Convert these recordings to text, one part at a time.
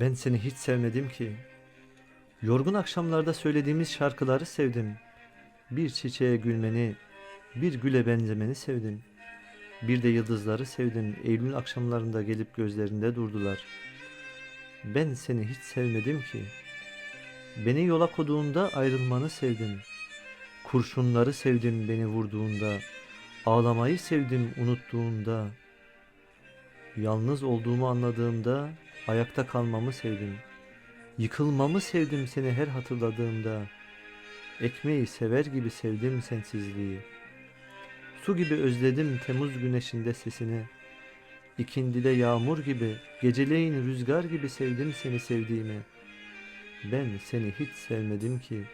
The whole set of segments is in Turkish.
Ben seni hiç sevmedim ki. Yorgun akşamlarda söylediğimiz şarkıları sevdim. Bir çiçeğe gülmeni, bir güle benzemeni sevdim. Bir de yıldızları sevdim. Eylül akşamlarında gelip gözlerinde durdular. Ben seni hiç sevmedim ki. Beni yola koduğunda ayrılmanı sevdim. Kurşunları sevdim beni vurduğunda. Ağlamayı sevdim unuttuğunda. Yalnız olduğumu anladığımda ayakta kalmamı sevdim. Yıkılmamı sevdim seni her hatırladığımda. Ekmeği sever gibi sevdim sensizliği. Su gibi özledim Temmuz güneşinde sesini. İkindide yağmur gibi, geceleyin rüzgar gibi sevdim seni sevdiğimi. Ben seni hiç sevmedim ki.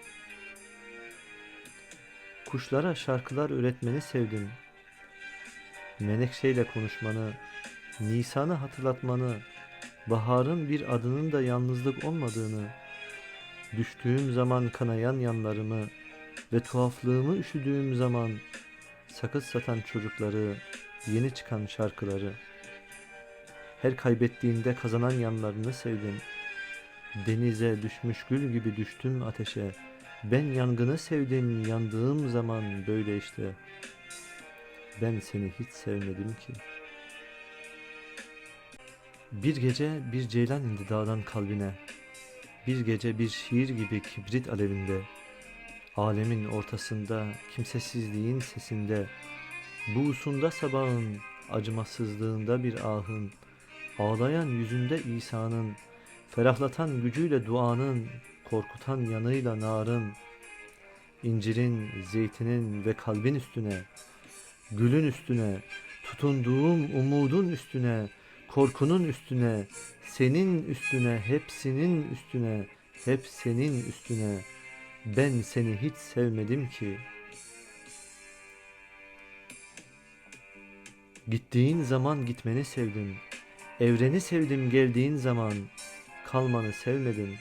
Kuşlara şarkılar öğretmeni sevdim. Menekşeyle konuşmanı, Nisan'ı hatırlatmanı, baharın bir adının da yalnızlık olmadığını, düştüğüm zaman kanayan yanlarımı ve tuhaflığımı üşüdüğüm zaman sakız satan çocukları, yeni çıkan şarkıları, her kaybettiğinde kazanan yanlarını sevdim. Denize düşmüş gül gibi düştüm ateşe. Ben yangını sevdim, yandığım zaman böyle işte. Ben seni hiç sevmedim ki. Bir gece bir ceylan indi dağdan kalbine. Bir gece bir şiir gibi kibrit alevinde. Alemin ortasında, kimsesizliğin sesinde. Buğusunda sabahın, acımasızlığında bir ahın. Ağlayan yüzünde İsa'nın, ferahlatan gücüyle duanın, korkutan yanıyla narın, incirin, zeytinin ve kalbin üstüne, gülün üstüne, tutunduğum umudun üstüne, korkunun üstüne, senin üstüne, hepsinin üstüne, hep senin üstüne. Ben seni hiç sevmedim ki. Gittiğin zaman gitmeni sevdim. Evreni sevdim geldiğin zaman. Kalmanı sevmedim.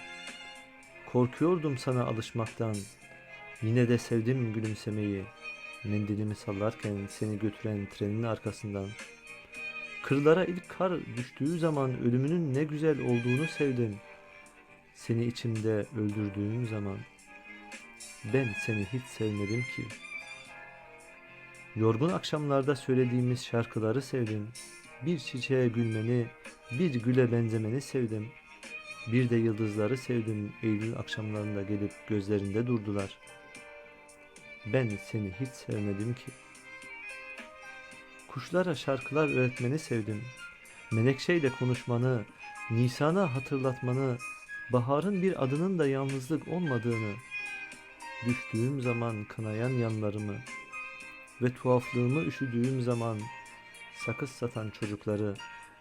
Korkuyordum sana alışmaktan. Yine de sevdim gülümsemeyi. Mendilimi sallarken seni götüren trenin arkasından. Kırlara ilk kar düştüğü zaman ölümünün ne güzel olduğunu sevdim. Seni içimde öldürdüğüm zaman. Ben seni hiç sevmedim ki. Yorgun akşamlarda söylediğimiz şarkıları sevdim. Bir çiçeğe gülmeni, bir güle benzemeni sevdim. Bir de yıldızları sevdim. Eylül akşamlarında gelip gözlerinde durdular. Ben seni hiç sevmedim ki. Kuşlara şarkılar öğretmeni sevdim. Menekşeyle konuşmanı, Nisan'a hatırlatmanı, baharın bir adının da yalnızlık olmadığını, düştüğüm zaman kanayan yanlarımı ve tuhaflığımı üşüdüğüm zaman sakız satan çocukları,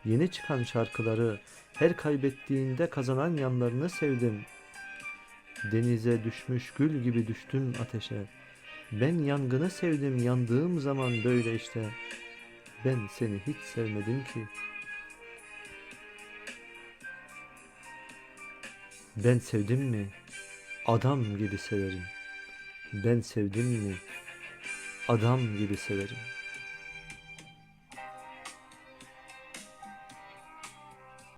yeni çıkan şarkıları, her kaybettiğinde kazanan yanlarını sevdim. Denize düşmüş gül gibi düştüm ateşe. Ben yangını sevdim yandığım zaman böyle işte. Ben seni hiç sevmedim ki. Ben sevdim mi? Adam gibi severim. Ben sevdim mi? Adam gibi severim.